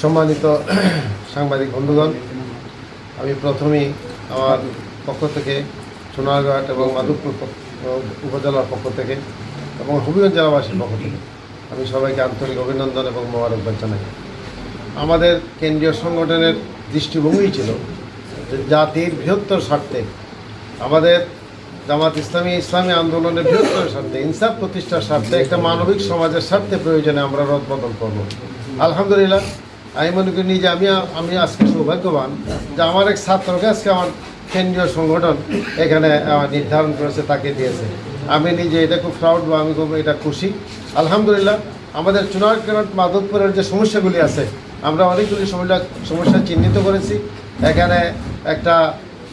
সম্মানিত সাংবাদিক বন্ধুগণ, আমি প্রথমেই আমার পক্ষ থেকে সোনারঘাট এবং মাধবপুর উপজেলার পক্ষ থেকে এবং হবিগঞ্জ জেলাবাসীর পক্ষ থেকে আমি সবাইকে আন্তরিক অভিনন্দন এবং মোবারকবাদ জানাই। আমাদের কেন্দ্রীয় সংগঠনের দৃষ্টিভঙ্গি ছিল যে জাতির বৃহত্তর স্বার্থে, আমাদের জামাত ইসলামী ইসলামী আন্দোলনের বৃহত্তর স্বার্থে, ইনসাফ প্রতিষ্ঠার স্বার্থে, একটা মানবিক সমাজের স্বার্থে প্রয়োজনে আমরা রদ বদল করব। আলহামদুলিল্লাহ। আমি মনে করি নিজে আমি আমি আজকে সৌভাগ্যবান যে আমার এক ছাত্রকে আজকে আমার কেন্দ্রীয় সংগঠন এখানে নির্ধারণ করেছে, তাকে দিয়েছে। আমি নিজে এটা খুব প্রাউড বা আমি খুব এটা খুশি। আলহামদুলিল্লাহ, আমাদের চুনারকেরট মাধবপুরের যে সমস্যাগুলি আছে, আমরা অনেকগুলি সমস্যা সমস্যা চিহ্নিত করেছি। এখানে একটা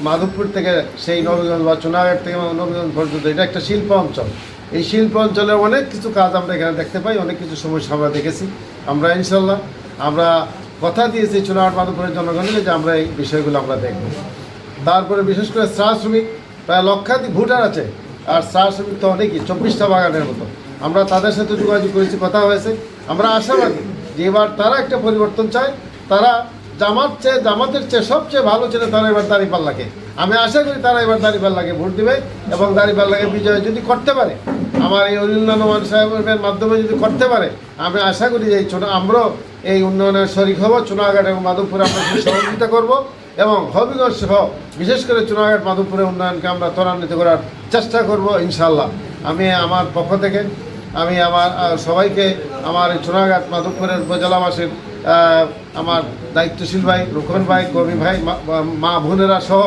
মাধবপুর থেকে সেই নবীগঞ্জ বা চুনাঘাট থেকে নবীগঞ্জ পর্যন্ত, এটা একটা শিল্প অঞ্চল। এই শিল্প অঞ্চলে অনেক কিছু কাজ আমরা এখানে দেখতে পাই, অনেক কিছু সমস্যা আমরা দেখেছি। আমরা ইনশাল্লাহ, আমরা কথা দিয়েছি চুনাঘাট মাধবপুরের জনগণকে যে আমরা এই বিষয়গুলো আমরা দেখব। তারপরে বিশেষ করে চা শ্রমিক, প্রায় লক্ষাধিক ভোটার আছে, আর চা শ্রমিক তো অনেকই, চব্বিশটা বাগানের মতো। আমরা তাদের সাথে যোগাযোগ করেছি, কথা হয়েছে। আমরা আশাবাদী যে এবার তারা একটা পরিবর্তন চায়, তারা জামাত চেয়ে, জামাতের চেয়ে সবচেয়ে ভালো ছিল তারা এবার দাঁড়িপাল্লাকে। আমি আশা করি তারা এবার দাঁড়িপাল্লাকে ভোট দিবে এবং দাঁড়িপাল্লাকে বিজয় যদি করতে পারে, আমার এই অনিন্দানমান সাহেবের মাধ্যমে যদি করতে পারে, আমি আশা করি এই ছোটো আমরাও এই উন্নয়নের শরিক হব চুনাঘাট এবং মাধবপুরে আমরা সহযোগিতা করব এবং হবিগঞ্জ সহ, বিশেষ করে চুনাঘাট মাধবপুরের উন্নয়নকে আমরা ত্বরান্বিত করার চেষ্টা করব ইনশাল্লাহ আমি আমার পক্ষ থেকে, আমি আমার সবাইকে আমার চুনাঘাট মাধবপুরের উপজেলাবাসীর আমার দায়িত্বশীল ভাই রুখন ভাই, কবি ভাই মা বোনেরা সহ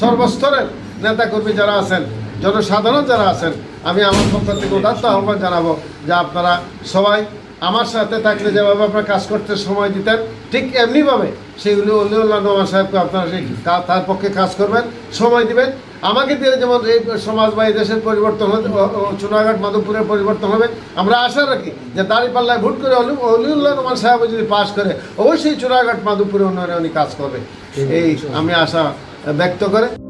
সর্বস্তরের নেতাকর্মী যারা আছেন জনসাধারণ যারা আছেন আমি আমার পক্ষ থেকে উদাত্ত আহ্বান জানাব যে আপনারা সবাই আমার সাথে থাকলে যেভাবে আপনারা কাজ করতে সময় দিতেন ঠিক এমনিভাবে সেইগুলি অলিউল্লাহ নোমান সাহেবকে আপনারা সেই তার পক্ষে কাজ করবেন সময় দিবেন। আমাকে দিয়ে যেমন এই সমাজ বা এই দেশের পরিবর্তন ও চুনাঘাট মাধবপুরের পরিবর্তন হবে আমরা আশা রাখি যে দাঁড়িপাল্লায় ভোট করে অলি- অলিউল্লাহ নোমান সাহেব যদি পাশ করে অবশ্যই চুনাঘাট মাধবপুরে উন্নয়নে উনি কাজ করবে। এই আমি আশা ব্যক্ত করে।